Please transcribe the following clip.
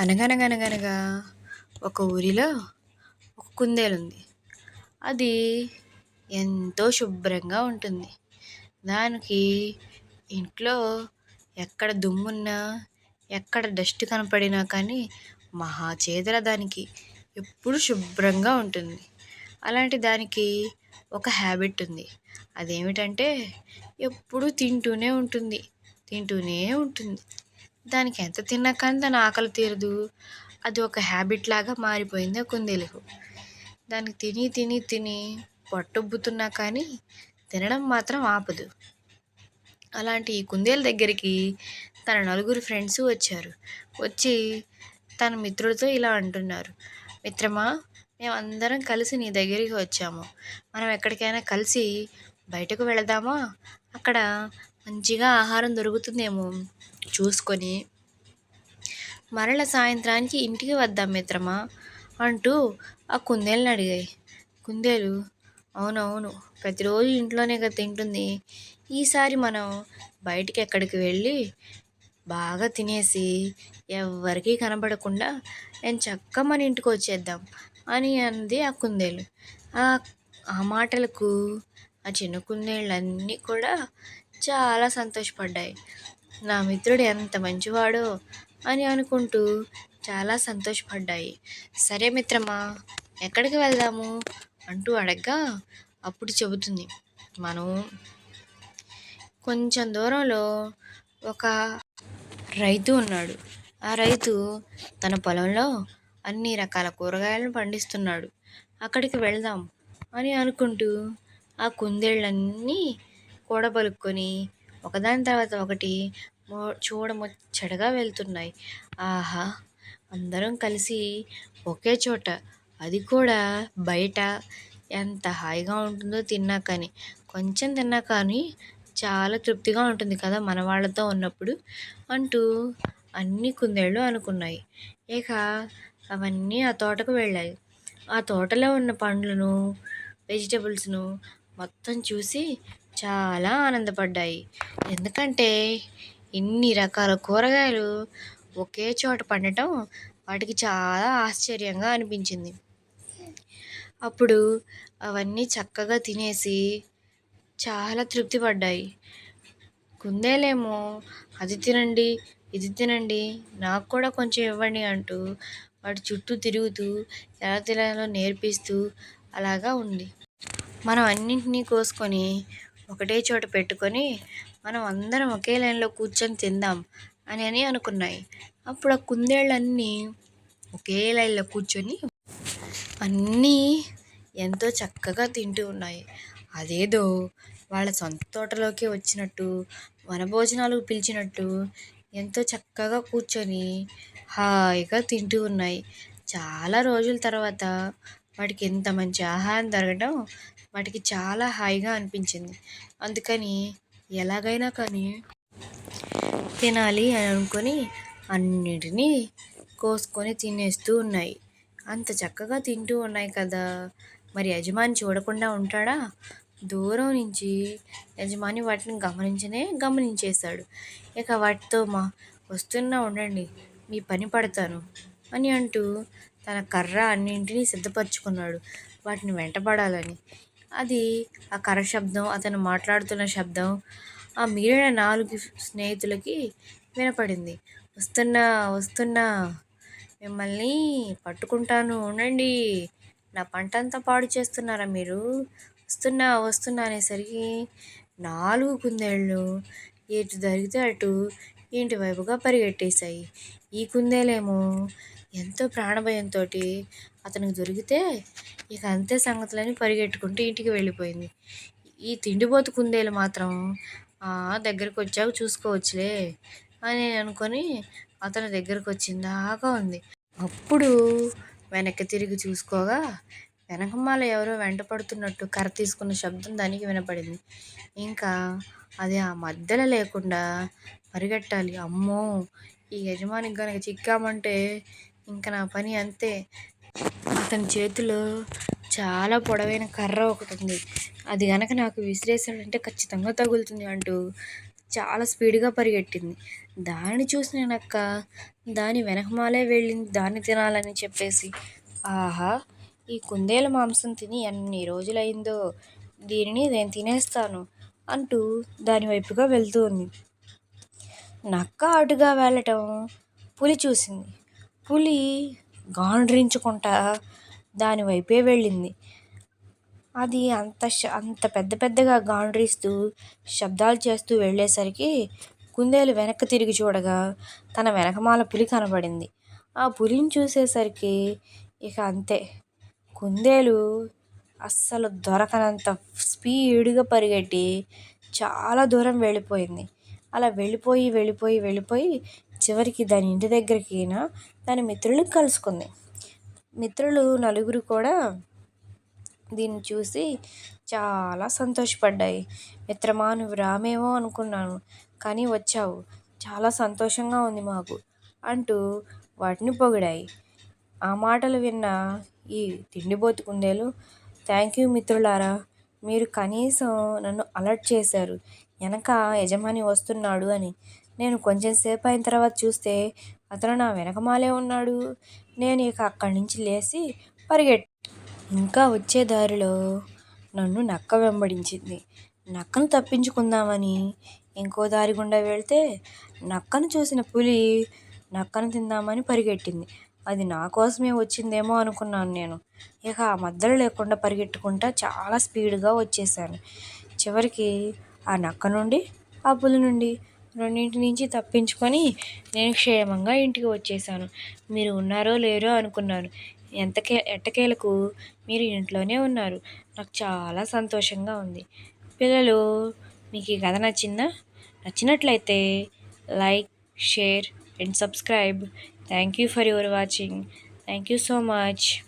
అనగనగనగనగా ఒక ఊరిలో ఒక కుందేలుంది. అది ఎంతో శుభ్రంగా ఉంటుంది. దానికి ఇంట్లో ఎక్కడ దుమ్మున్నా ఎక్కడ డస్ట్ కనపడినా కానీ మహా చేదర దానికి ఎప్పుడు శుభ్రంగా ఉంటుంది. అలాంటి దానికి ఒక హ్యాబిట్ ఉంది. అదేమిటంటే ఎప్పుడు తింటూనే ఉంటుంది. తింటూనే ఉంటుంది. దానికి ఎంత తిన్నా కానీ దాని ఆకలి తీరదు. అది ఒక హ్యాబిట్ లాగా మారిపోయింది ఆ కుందేలుకు. దానికి తిని తిని తిని పొట్టొబ్బుతున్నా కానీ తినడం మాత్రం ఆపదు. అలాంటి ఈ కుందేలు దగ్గరికి తన నలుగురు ఫ్రెండ్స్ వచ్చారు. వచ్చి తన మిత్రుడితో ఇలా అంటున్నారు. మిత్రమా మేమందరం కలిసి నీ దగ్గరికి వచ్చాము. మనం ఎక్కడికైనా కలిసి బయటకు వెళదామా? అక్కడ మంచిగా ఆహారం దొరుకుతుందేమో చూసుకొని మరల సాయంత్రానికి ఇంటికి వద్దాం మిత్రమా అంటూ ఆ కుందేలను అడిగాయి. కుందేలు అవునవును ప్రతిరోజు ఇంట్లోనే కదా తింటుంది. ఈసారి మనం బయటికి ఎక్కడికి వెళ్ళి బాగా తినేసి ఎవ్వరికీ కనబడకుండా నేను చక్క మన ఇంటికి వచ్చేద్దాం అని అంది ఆ కుందేలు. ఆ ఆ మాటలకు ఆ చిన్న కుందేళ్ళన్నీ కూడా చాలా సంతోషపడ్డాయి. నా మిత్రుడు ఎంత మంచివాడో అని అనుకుంటూ చాలా సంతోషపడ్డాయి. సరే మిత్రమా ఎక్కడికి వెళ్దాము? అంటూ అడగ్గా అప్పుడు చెబుతుంది మనం. కొంచెం దూరంలో ఒక రైతు ఉన్నాడు. ఆ రైతు తన పొలంలో అన్ని రకాల కూరగాయలను పండిస్తున్నాడు. అక్కడికి వెళ్దాం అని అనుకుంటూ ఆ కుందేళ్ళన్నీ కూడబలుక్కొని ఒకదాని తర్వాత ఒకటి చూడముచ్చటగా వెళ్తున్నాయి. ఆహా అందరం కలిసి ఒకే చోట. అది కూడా బయట. ఎంత హాయిగా ఉంటుందో తిన్నా కానీ కొంచెం తిన్నా కానీ చాలా తృప్తిగా ఉంటుంది కదా మన వాళ్ళతో ఉన్నప్పుడు అంటూ అన్ని కుందేళ్ళు అనుకున్నాయి. ఇక అవన్నీ ఆ తోటకు వెళ్ళాయి. ఆ తోటలో ఉన్న పండ్లను వెజిటబుల్స్ను మొత్తం చూసి చాలా ఆనందపడ్డాయి. ఎందుకంటే ఇన్ని రకాల కూరగాయలు ఒకే చోట పండటం వాటికి చాలా ఆశ్చర్యంగా అనిపించింది. అప్పుడు అవన్నీ చక్కగా తినేసి చాలా తృప్తి పడ్డాయి కుందేలేమో అది తినండి ఇది తినండి నాకు కూడా కొంచెం ఇవ్వండి అంటూ వాటి చుట్టూ తిరుగుతూ ఎలా తినాలో నేర్పిస్తూ అలాగా ఉంది. మనం అన్నింటినీ కోసుకొని ఒకటే చోట పెట్టుకొని మనం అందరం ఒకే లైన్లో కూర్చొని తిందాం అని అని అనుకున్నాయి. అప్పుడు ఆ కుందేళ్ళన్నీ ఒకే లైన్లో కూర్చొని అన్నీ ఎంతో చక్కగా తింటూ ఉన్నాయి. అదేదో వాళ్ళ సొంత తోటలోకి వచ్చినట్టు వనభోజనాలకు పిలిచినట్టు ఎంతో చక్కగా కూర్చొని హాయిగా తింటూ ఉన్నాయి. చాలా రోజుల తర్వాత వాటికి ఎంత మంచి ఆహారం దొరకడం వాటికి చాలా హాయిగా అనిపించింది. అందుకని ఎలాగైనా కానీ తినాలి అని అనుకొని అన్నిటినీ కోసుకొని తినేస్తూ ఉన్నాయి. అంత చక్కగా తింటూ ఉన్నాయి కదా. మరి యజమాని చూడకుండా ఉంటాడా? దూరం నుంచి యజమాని వాటిని గమనించనే గమనించేశాడు. ఇక వాటితో మా వస్తున్నా ఉండండి మీ పని పడతాను అని అంటూ తన కర్ర అన్నింటినీ సిద్ధపరచుకున్నాడు. వాటిని వెంటపడాలని అది ఆ కర్ర శబ్దం అతను మాట్లాడుతున్న శబ్దం ఆ మిగిలిన నాలుగు స్నేహితులకి వినపడింది. వస్తున్నా వస్తున్నా మిమ్మల్ని పట్టుకుంటాను ఉండండి. నా పంట అంతా పాడు చేస్తున్నారా మీరు? వస్తున్నా వస్తున్నా అనేసరికి నాలుగు కుందేళ్ళు ఎటు జరిగితే అటు ఇంటి వైపుగా పరిగెట్టేశాయి. ఈ కుందేలేమో ఎంతో ప్రాణభయంతో అతనికి దొరికితే ఇక అంతే సంగతులని పరిగెట్టుకుంటూ ఇంటికి వెళ్ళిపోయింది. ఈ తిండిపోతు కుందేలు మాత్రం దగ్గరికి వచ్చాక చూసుకోవచ్చులే అని అనుకొని అతని దగ్గరకు వచ్చిందాకా ఉంది. అప్పుడు వెనక్కి తిరిగి చూసుకోగా వెనకమాల ఎవరో వెంట పడుతున్నట్టు కర్ర తీసుకున్న శబ్దం దానికి వినపడింది. ఇంకా అది ఆ మధ్యలో లేకుండా పరిగెట్టాలి. అమ్మో! ఈ యజమానికి కనుక చిక్కామంటే ఇంకా నా పని అంతే. అతని చేతిలో చాలా పొడవైన కర్ర ఒకటి ఉంది. అది కనుక నాకు విసిరేసాడంటే ఖచ్చితంగా తగులుతుంది అంటూ చాలా స్పీడ్గా పరిగెట్టింది. దానిని చూసిన నక్క దాని వెనకమాలే వెళ్ళింది దాన్ని తినాలని చెప్పేసి. ఆహా! ఈ కుందేలు మాంసం తిని ఎన్ని రోజులైందో దీనిని నేను తినేస్తాను అంటూ దానివైపుగా వెళ్తూ ఉంది. నక్క అటుగా వెళ్ళటం పులి చూసింది. పులి గాండ్రించుకుంటా దానివైపే వెళ్ళింది. అది అంత అంత పెద్ద పెద్దగా గాండ్రిస్తూ శబ్దాలు చేస్తూ వెళ్ళేసరికి కుందేలు వెనక్కి తిరిగి చూడగా తన వెనకమాల పులి కనబడింది. ఆ పులిని చూసేసరికి ఇక అంతే. కుందేలు అస్సలు దొరకనంత స్పీడ్గా పరిగెట్టి చాలా దూరం వెళ్ళిపోయింది. అలా వెళ్ళిపోయి వెళ్ళిపోయి వెళ్ళిపోయి చివరికి దాని ఇంటి దగ్గరికి దాని మిత్రులను కలుసుకుంది. మిత్రులు నలుగురు కూడా దీన్ని చూసి చాలా సంతోషపడ్డాయి. మిత్రమా నువ్వు రామేమో అనుకున్నాను కానీ వచ్చావు. చాలా సంతోషంగా ఉంది మాకు అంటూ వాటిని పొగిడాయి. ఆ మాటలు విన్న ఈ తిండిబోతు కుందేలు థ్యాంక్ యూ మిత్రులారా. మీరు కనీసం నన్ను అలర్ట్ చేశారు. వెనక యజమాని వస్తున్నాడు అని. నేను కొంచెం సేపు అయిన తర్వాత చూస్తే అతను నా వెనకమాలే ఉన్నాడు. నేను ఇక అక్కడి నుంచి లేచి పరిగెట్ ఇంకా వచ్చే దారిలో నన్ను నక్క వెంబడించింది. నక్కను తప్పించుకుందామని ఇంకో దారి గుండా వెళ్తే నక్కను చూసిన పులి నక్కను తిందామని పరిగెట్టింది. అది నా కోసమే వచ్చిందేమో అనుకున్నాను నేను. ఇక ఆ మధ్యలో లేకుండా పరిగెట్టుకుంటా చాలా స్పీడ్గా వచ్చేసాను. చివరికి ఆ నక్క నుండి ఆ పులి నుండి రెండింటి నుంచి తప్పించుకొని నేను క్షేమంగా ఇంటికి వచ్చేసాను. మీరు ఉన్నారో లేరో అనుకున్నాను. ఎంతకే ఎట్టకేలకు మీరు ఇంట్లోనే ఉన్నారు? నాకు చాలా సంతోషంగా ఉంది. పిల్లలు మీకు ఈ కథ నచ్చిందా? నచ్చినట్లయితే like share and subscribe. Thank you for your watching. Thank you so much.